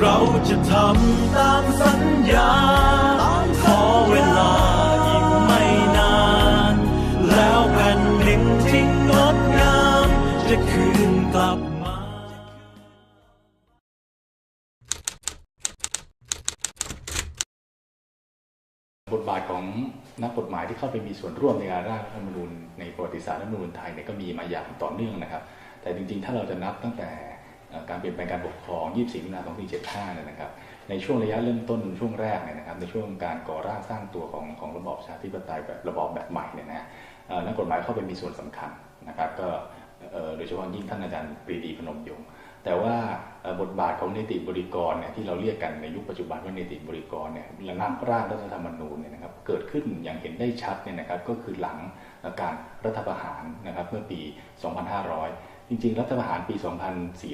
เราจะทำตามสัญญา ขอเวลาอีกไม่นาน แล้วแผ่นดินที่งดงาม จะคืนกลับมา บทบาทของนักกฎหมายที่เข้าไปมีส่วนร่วมในการร่างรัฐธรรมนูญในประวัติศาสตร์รัฐธรรมนูญไทยเนี่ยก็มีมาอย่างต่อเนื่องนะครับ แต่จริงๆ ถ้าเราจะนับตั้งแต่ การเปลี่ยนแปลงการปกครอง 24 มีนาคม2475เนี่ยนะครับ ในช่วงระยะเริ่มต้นช่วงแรกเนี่ยนะครับ ในช่วงการก่อร่างสร้างตัวของของระบอบประชาธิปไตยแบบระบอบแบบใหม่เนี่ยนะนักกฎหมายเข้าไปมีส่วนสำคัญนะครับ ก็โดยเฉพาะยิ่งท่านอาจารย์ปรีดีพนมยงค์แต่ว่าบทบาทของนิติบริกรเนี่ยที่เราเรียกกันในยุคปัจจุบันว่านิติบริกรเนี่ยและนักร่างรัฐธรรมนูญเนี่ยนะครับเกิดขึ้นอย่างเห็นได้ชัดเนี่ยนะครับก็คือหลังการรัฐประหารนะครับเมื่อปี 2500 จริงๆ รัฐประหารปี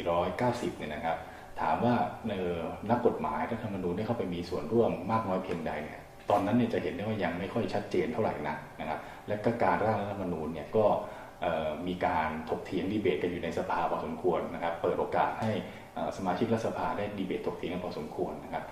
2490 เนี่ยนะครับ ถามว่าเออนักกฎหมายรัฐธรรมนูญได้เข้าไปมีส่วนร่วมมากน้อยเพียงใดเนี่ยตอนนั้นเนี่ยจะเห็นได้ว่ายังไม่ค่อยชัดเจนเท่าไหร่นักนะครับ และก็การร่างรัฐธรรมนูญเนี่ยก็มีการถกเถียงดีเบตกันอยู่ในสภาพอสมควรนะครับ เปิดโอกาสให้สมาชิกรัฐสภาได้ดีเบตถกเถียงกันพอสมควรนะครับ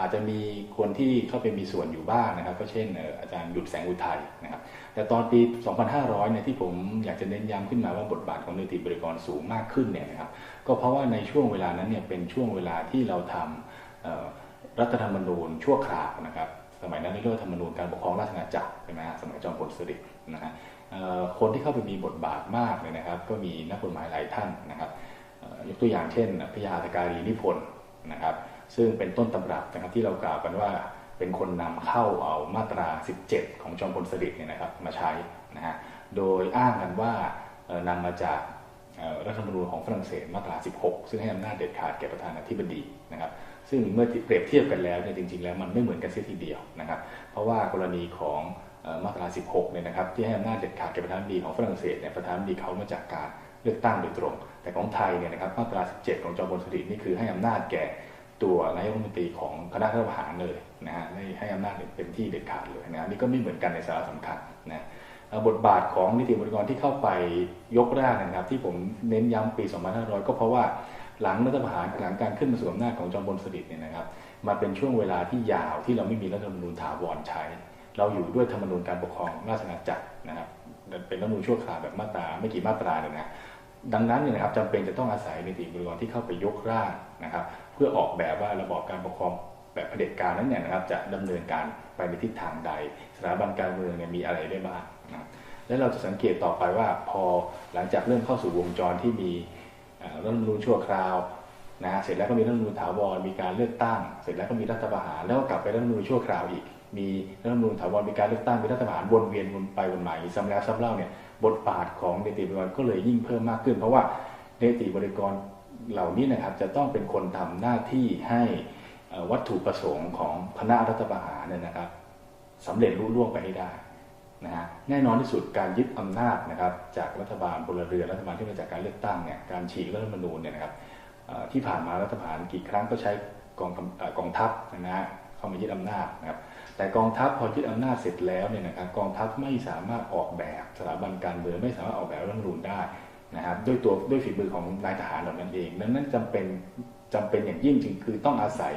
อาจจะมีคนที่เข้าไปมีส่วนอยู่บ้างนะครับ ก็เช่นอาจารย์หยุดแสงอุทัยนะครับ แต่ตอนปี 2500 เนี่ยที่ผมอยากจะเน้นย้ำขึ้นมาว่าบทบาทของนิติบริกรสูงมากขึ้นเนี่ยนะครับ ก็เพราะว่าในช่วงเวลานั้นเนี่ยเป็นช่วงเวลาที่เราทำรัฐธรรมนูญชั่วคราวนะครับ สมัยนั้นเรียกว่าธรรมนูญการปกครองราชอาณาจักรใช่ไหมสมัยจอมพลสฤษดิ์นะฮะคนที่เข้าไปมีบทบาทมากเลยนะครับ ก็มีนักกฎหมายหลายท่านนะครับ ยกตัวอย่างเช่นพระยาธการีนิพนธ์นะครับ ซึ่งเป็นต้นตำรับนะครับที่เรากล่าวกันว่าเป็นคนนำเข้าเอามาตรา 17 ของจอมพลสฤษดิ์เนี่ยนะครับมาใช้นะฮะโดยอ้างกันว่าเอ่อนำมาจากรัฐธรรมนูญของฝรั่งเศสมาตรา 16 ซึ่งให้อำนาจเด็ดขาดแก่ประธานาธิบดีนะครับ ซึ่งเมื่อเปรียบเทียบกันแล้วเนี่ยจริง ๆ แล้วมันไม่เหมือนกันเสียทีเดียวนะครับ เพราะว่ากรณีของมาตรา 16 เนี่ยนะครับที่ให้อำนาจเด็ดขาดแก่ประธานาธิบดีของฝรั่งเศสเนี่ยประธานาธิบดีเขามาจากการ เลือกตั้งโดยตรง แต่ของไทยเนี่ยนะครับมาตรา 17 ของจอมพลสฤษดิ์นี่คือให้อำนาจแก่ตัวนายกรัฐมนตรีของคณะรัฐประหารเลยนะฮะไม่ให้อำนาจเป็นที่เด็ดขาดเลยนะฮะนี่ก็ไม่เหมือนกันในสาระสำคัญนะบทบาทของนิติบริกรที่เข้าไปยกร่างนะครับที่ผมเน้นย้ำปี 2500 ก็เพราะว่าหลังรัฐประหารหลังการขึ้นมาสู่อำนาจของจอมพลสฤษดิ์เนี่ยนะครับมาเป็นช่วงเวลาที่ยาวที่เราไม่มีรัฐธรรมนูญถาวรใช้ เราอยู่ด้วยธรรมนูญการปกครองราชอาณาจักรนะครับเป็นรัฐธรรมนูญชั่วคราวแบบมาตราไม่กี่มาตราเนี่ยนะ ดังนั้นเนี่ยนะครับจำเป็นจะต้องอาศัยนิติบริกรที่เข้าไปยกร่างนะครับ เพื่อออกแบบว่าระบอบการปกครองแบบเผด็จการนั้นเนี่ยนะครับจะดำเนินการไปในทิศทางใดสถาบันการเมืองเนี่ยมีอะไรได้บ้างนะและเราจะสังเกตต่อไปว่าพอหลังจากเริ่มเข้าสู่วงจรที่มีรัฐมนูญชั่วคราวนะเสร็จแล้วก็มีรัฐมนูญถาวรมีการเลือกตั้ง เสร็จแล้วก็มีรัฐประหารแล้วก็กลับไปรัฐมนูญชั่วคราวอีก มีรัฐธรรมนูญถาวรมีการเลือกตั้งมีรัฐประหารวนเวียนวนไปวนมาอย่างนี้ซ้ำแล้วซ้ำเล่าเนี่ยบทบาทของนิติบริกรก็เลยยิ่งเพิ่มมากขึ้น เพราะว่านิติบริกรเหล่านี้นะครับจะต้องเป็นคนทำหน้าที่ให้วัตถุประสงค์ของคณะรัฐประหารเนี่ยนะครับสำเร็จรุ่ล่วงไปให้ได้นะฮะแน่นอนที่สุดการยึดอำนาจนะครับจากรัฐบาลพลเรือนรัฐบาลที่มาจากการเลือกตั้งเนี่ยการฉีกรัฐธรรมนูญเนี่ยนะครับที่ผ่านมารัฐประหารกี่ครั้งก็ใช้กองกองทัพนะฮะ เข้ามายึดอำนาจนะครับแต่กองทัพพอยึดอำนาจเสร็จแล้วเนี่ยนะครับกองทัพไม่สามารถออกแบบสถาบันการเมืองไม่สามารถออกแบบรัฐธรรมนูญได้นะครับด้วยตัวด้วยฝีมือของนายทหารเหล่านั้นเอง ดังนั้นจำเป็นจำเป็นอย่างยิ่งจึงคือต้องอาศัย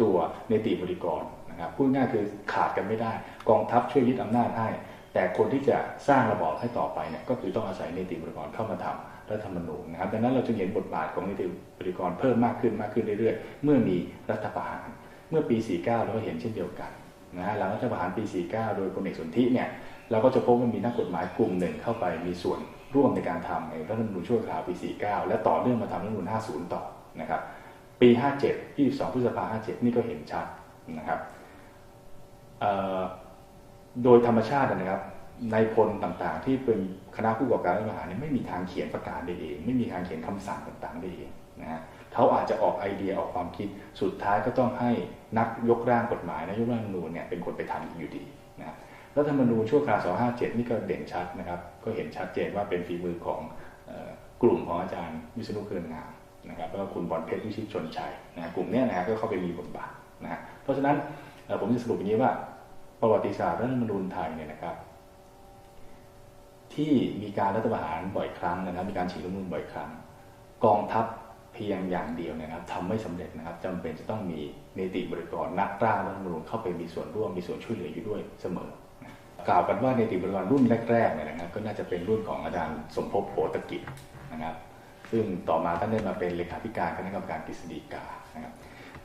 ตัวเนติบริกรนะครับพูดง่ายคือขาดกันไม่ได้ กองทัพช่วยยึดอำนาจให้ แต่คนที่จะสร้างระบอบให้ต่อไปเนี่ยก็คือต้องอาศัยเนติบริกรเข้ามาทำรัฐธรรมนูญนะครับดังนั้นเราจึงเห็นบทบาทของนิติบริกรเพิ่มมากขึ้นมากขึ้นเรื่อยๆ เมื่อมีรัฐประหาร มื่อปี 49 เราก็เห็นเช่นเดียวกันนะฮะหลังรัฐประหารปี 49 โดยพลเอกสนธิเนี่ยเราก็จะพบว่ามีนักกฎหมายกลุ่มหนึ่งเข้าไปมีส่วนร่วมในการทำในรัฐธรรมนูญชั่วคราวปี 49 และต่อเนื่องมาทำรัฐธรรมนูญ50 ต่อนะครับปี 57 22พฤษภา57 นี่ก็เห็นชัดนะครับโดยธรรมชาตินะครับในพลต่างๆ ที่เป็นคณะผู้ก่อการรัฐประหารเนี่ยไม่มีทางเขียนประกาศได้เอง ไม่มีทางเขียนคำสั่งต่างๆได้เองนะฮะ เขาอาจจะออกไอเดียออกความคิด สุดท้ายก็ต้องให้นักยกร่างกฎหมายนายกรัฐธรรมนูญเนี่ยเป็นคนไปทำอยู่ดีนะรัฐธรรมนูญชั่วคราว 257 นี่ก็เด่นชัดนะครับ ก็เห็นชัดเจนว่าเป็นฝีมือของออกลุ่มของอาจารย์วิษณุเครืองามนะครับแล้วก็คุณบอลเพชรวิชิตชนชัยนะกลุ่มเนี้ยนะฮะก็เข้าไปมีบทบาทนะเพราะฉะนั้นผมจะสรุปอย่างนี้ว่า ประวัติศาสตร์รัฐธรรมนูญไทยเนี่ยนะครับ ที่มีการรัฐประหารบ่อยครั้งนะครับ มีการฉีกรัฐธรรมนูญบ่อยครั้ง กองทัพ เพียงอย่างเดียวนะครับทำไม่สำเร็จนะครับจำเป็นจะต้องมีเนติบริกรนักร่างรัฐธรรมนูญเข้าไปมีส่วนร่วมมีส่วนช่วยเหลืออยู่ด้วยเสมอนะกล่าวกันว่าเนติบริกรรุ่นแรกๆเนี่ยนะครับก็น่าจะเป็นรุ่นของอาจารย์สมภพโผตกิจนะครับซึ่งต่อมาท่านได้มาเป็นเลขาธิการคณะกรรมการกฤษฎีกานะครับ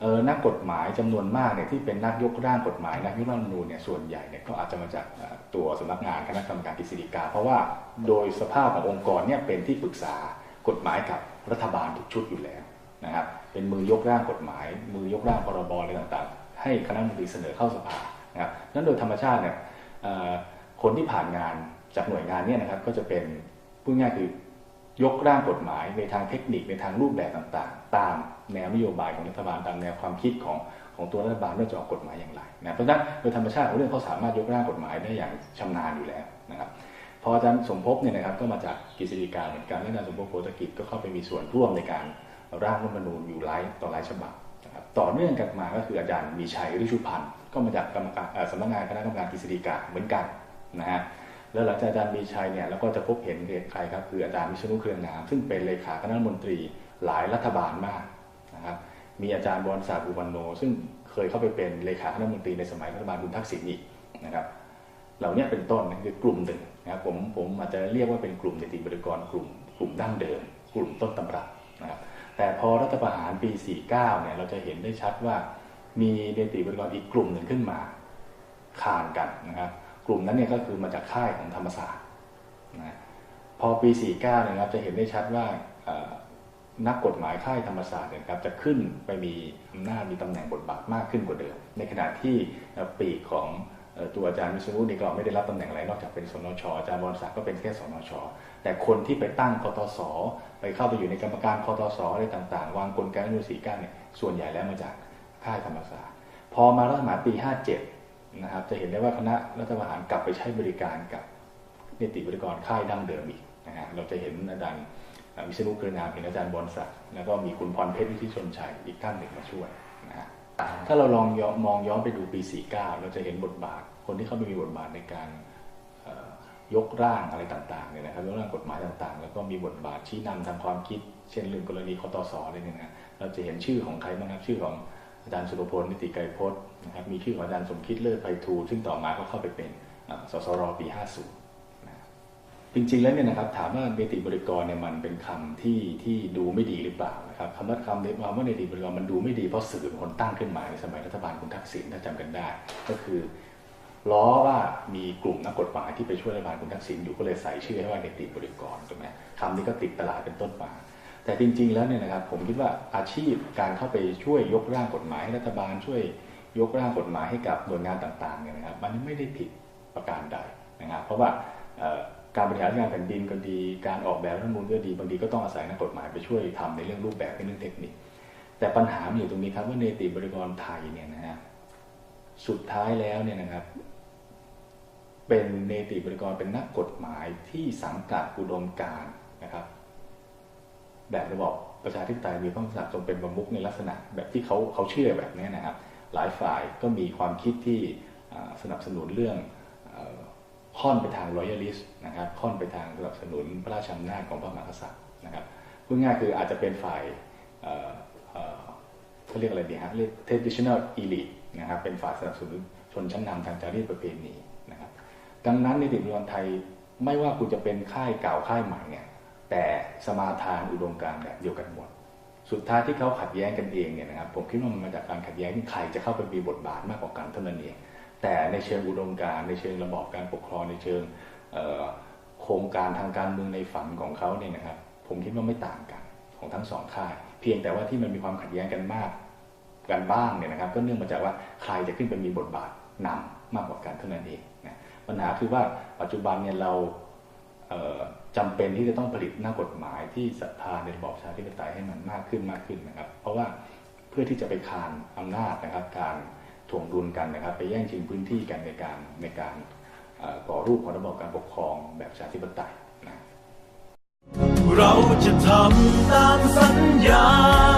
เออนักกฎหมายจำนวนมากเนี่ยที่เป็นนักยกร่างกฎหมายนักยุติธรรมนูญเนี่ยส่วนใหญ่เนี่ยก็อาจจะมาจากตัวสำนักงานคณะกรรมการกฤษฎีกา เพราะว่าโดยสภาพขององค์กรเนี่ยเป็นที่ปรึกษากฎหมายกับ รัฐบาลทุกชุดอยู่แล้วนะครับเป็นมือยกร่างกฎหมาย มือยกร่างพรบอะไรต่างๆ ให้คณะรัฐมนตรีเสนอเข้าสภานะครับนั้นโดยธรรมชาติเนี่ยคนที่ผ่านงานจากหน่วยงานเนี่ยนะครับก็จะเป็นพูดง่ายคือยกร่างกฎหมายในทางเทคนิคในทางรูปแบบต่างๆ ตามแนวนโยบายของรัฐบาลตามแนวความคิดของของตัวรัฐบาลว่าจะออกกฎหมายอย่างไรนะเพราะฉะนั้นโดยธรรมชาติของเรื่องเขาสามารถยกร่างกฎหมายได้อย่างชำนาญอยู่แล้วนะครับ พออาจารย์สมภพเนี่ยนะครับก็มาจากกฤษฎีกาเหมือนกันและอาจารย์สมภพโพธกิจก็เข้าไปมีส่วนร่วมในการร่างรัฐมนูญอยู่หลายต่อหลายฉบับนะครับต่อเนื่องกันมาก็คืออาจารย์มีชัยฤชุพันธ์ก็มาจากกรรมการสำนักงานคณะกรรมการกฤษฎีกาเหมือนกันนะฮะแล้วหลังจากอาจารย์มีชัยเนี่ยเราก็จะพบเห็นใครครับคืออาจารย์วิษณุเครืองามซึ่งเป็นเลขาคณะมนตรีหลายรัฐบาลมากนะครับมีอาจารย์บวรศักดิ์บุวันโน ซึ่งเคยเข้าไปเป็นเลขาคณะมนตรีในสมัยรัฐบาลคุณทักษิณอีกนะครับเหล่านี้เป็นต้นนะคือกลุ่มหนึ่ง นะผมผมอาจจะเรียกว่าเป็นกลุ่มเนติบริกรกลุ่มกลุ่มดั้งเดิม กลุ่มต้นตำรับนะครับแต่พอรัฐประหารปี 49 เนี่ยเราจะเห็นได้ชัดว่ามีเนติบริกรอีกกลุ่มหนึ่งขึ้นมาคานกันนะครับกลุ่มนั้นเนี่ยก็คือมาจากค่ายของธรรมศาสตร์นะพอปี 49 นะครับจะเห็นได้ชัดว่านักกฎหมายค่ายธรรมศาสตร์เนี่ยครับจะขึ้นไปมีอำนาจมีตำแหน่งบทบาทมากขึ้นกว่าเดิม ในขณะที่ปีกของ ตัวอาจารย์วิษณุนี่ก็ไม่ได้รับตำแหน่งอะไรนอกจากเป็นสนชอาจารย์บอลศักดิ์ก็เป็นแค่สนชแต่คนที่ไปตั้งคอตสไปเข้าไปอยู่ในกรรมการคอตสอะไรต่างๆ วางกลไกรัฐธรรมนูญ49เนี่ยส่วนใหญ่แล้วมาจากค่ายธรรมศาสตร์พอมารัฐประหารปี 57 นะครับ จะเห็นได้ว่าคณะรัฐประหารกลับไปใช้บริการกับนิติบริกรค่ายดั้งเดิมอีกนะฮะเราจะเห็นอาจารย์วิษณุเครืองามเห็นอาจารย์บอลศักดิ์แล้วก็มีคุณพรเพชรวิทิชนชัยอีกท่านหนึ่งมาช่วยนะฮะ ถ้าเราลองย้อนมองย้อนไปดูปี 49 เราจะเห็นบทบาท คนที่เข้าไปมีบทบาทในการยกร่างอะไรต่างๆเนี่ยนะครับยกร่างกฎหมายต่างๆ แล้วก็มีบทบาทชี้นำทางความคิด เช่นเรื่องกรณีคอตสอะไรเนี่ยนะเราจะเห็นชื่อของใครบ้างครับชื่อของอาจารย์สุรพลนิติไกรพจน์นะครับมีชื่อของอาจารย์สมคิดเลิศไพฑูรย์ซึ่งต่อมาก็เข้าไปเป็นสสรปี 50นะจริงๆแล้วเนี่ยนะครับถามว่าเนติบริกรเนี่ยมันเป็นคำที่ที่ดูไม่ดีหรือเปล่า ครับคำว่าคำนี้ว่าเนติบริกรมันดูไม่ดีเพราะสื่อเป็นคนตั้งขึ้นมาในสมัยรัฐบาลคุณทักษิณถ้าจำกันได้ ก็คือล้อว่ามีกลุ่มนักกฎหมายที่ไปช่วยรัฐบาลคุณทักษิณอยู่ก็เลยใส่ชื่อให้ว่าเนติบริกรถูกไหมคำนี้ก็ติดตลาดเป็นต้นมาแต่จริง ๆ แล้วเนี่ยนะครับผมคิดว่าอาชีพการเข้าไปช่วยยกร่างกฎหมายให้รัฐบาลช่วยยกร่างกฎหมายให้กับหน่วยงานต่างๆเนี่ยนะครับ มันไม่ได้ผิดประการใดนะครับ เพราะว่า การบริหารงานแผ่นดินก็ดี การออกแบบรัฐมนูญก็ดี บางทีก็ต้องอาศัยนักกฎหมายไปช่วยทำในเรื่องรูปแบบในเรื่องเทคนิค แต่ปัญหามันอยู่ตรงนี้ครับว่าเนติบริกรไทยเนี่ยนะฮะสุดท้ายแล้วเนี่ยนะครับ เป็นเนติบริกรเป็นนักกฎหมายที่สังกัดอุดมการนะครับ แบบระบอบประชาธิปไตยมีพระมหากษัตริย์ทรงเป็นประมุขในลักษณะ แบบที่เขาเขาเชื่อแบบนี้นะครับ หลายฝ่ายก็มีความคิดที่สนับสนุนเรื่อง ค่อนไปทาง loyalist นะครับค่อนไปทางสนับสนุนพระราชอำนาจของพระมหากษัตริย์นะครับพูดง่ายคืออาจจะเป็นฝ่ายเอ่อเอ่อเขาเรียกอะไรดีฮะเรียก traditional elite นะครับเป็นฝ่ายสนับสนุนชนชั้นนำทางจารีตประเพณีนะครับดังนั้นในติบริกรไทยไม่ว่าคุณจะเป็นค่ายเก่าค่ายใหม่เนี่ยแต่สมาทานอุดมการณ์แบบเดียวกันหมด สุดท้ายที่เขาขัดแย้งกันเองเนี่ยนะครับผมคิดว่ามันมาจากการขัดแย้งที่ใครจะเข้าไปมีบทบาทมากกว่ากันเท่านั้นเอง แต่ในเชิงอุดมการในเชิงระบอบการปกครองในเชิงโครงการทางการเมืองในฝันของเขาเนี่ยนะครับ ผมคิดว่าไม่ต่างกันของทั้งสองค่ายเพียงแต่ว่าที่มันมีความขัดแย้งกันมากกันบ้างเนี่ยนะครับ ก็เนื่องมาจากว่าใครจะขึ้นไปมีบทบาทนำมากกว่ากันเท่านั้นเองนะปัญหาคือว่าปัจจุบันเนี่ยเราเอ่อจำเป็นที่จะต้องผลิตหนักกฎหมายที่ศรัทธาในระบอบประชาธิปไตยให้มันมากขึ้นมากขึ้นนะครับ เพราะว่าเพื่อที่จะไปคานอำนาจนะครับการ ถ่วงดุลกันนะครับ ไปแย่งชิงพื้นที่กันในการในการก่อรูปของระบบการปกครองแบบชาธิปไตยนะเราจะทำตามสัญญา